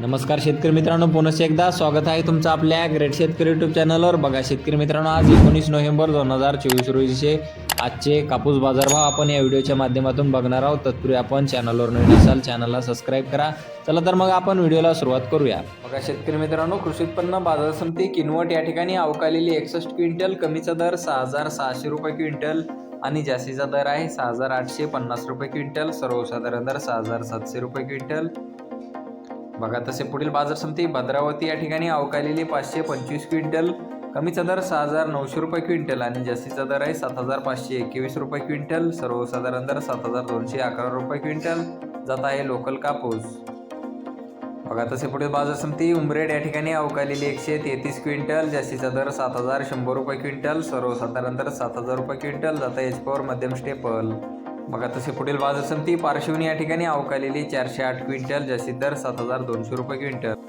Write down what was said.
नमस्कार शेतकरी मित्रांनो पुनश्च एकदा स्वागत आहे तुमचं आपल्या ग्रेट शेतकरी युट्यूब चॅनलवर बघा शेतकरी मित्रांनो आज एकोणीस नोव्हेंबर दोन हजार चोवीस रोजीचे आजचे कापूस बाजारभाव आपण या व्हिडिओच्या माध्यमातून बघणार आहोत. तत्पूर्वी आपण चॅनलवर नवीन असाल चॅनलला सबस्क्राईब करा. चला तर मग आपण व्हिडिओला सुरुवात करूया. बघा शेतकरी मित्रांनो कृषी उत्पन्न बाजार समिती किनवट या ठिकाणी अवकालेली एकसष्ट क्विंटल कमीचा दर सहा हजार सहाशे रुपये क्विंटल आणि जास्तीचा दर आहे सहा हजार आठशे पन्नास रुपये क्विंटल सर्वसाधारण दर सहा हजार सातशे रुपये क्विंटल. बघा तसे पुढील बाजार समिती भद्रावती या ठिकाणी अवकालेली पाचशे पंचवीस क्विंटल कमीचा दर सहा हजार नऊशे रुपये क्विंटल आणि जास्तीचा दर आहे सात हजार पाचशे एकवीस रुपये क्विंटल. सर्वसाधारण दर सात हजार दोनशे अकरा रुपये क्विंटल. जात आहे लोकल कापूस. बघा तसे पुढील बाजार समिती उमरेड या ठिकाणी अवकालेली एकशे तेहतीस क्विंटल जास्तीचा दर सात हजार शंभर रुपये क्विंटल सर्वसाधारण दर सात हजार रुपये क्विंटल. जाता एच पॉवर मध्यम स्टेपल. बघा तसे पुढील बाजार समिती पार्श्वनी या ठिकाणी अवकालेली चारशे आठ क्विंटल जास्तीत दर सात हजार दोनशे रुपये क्विंटल.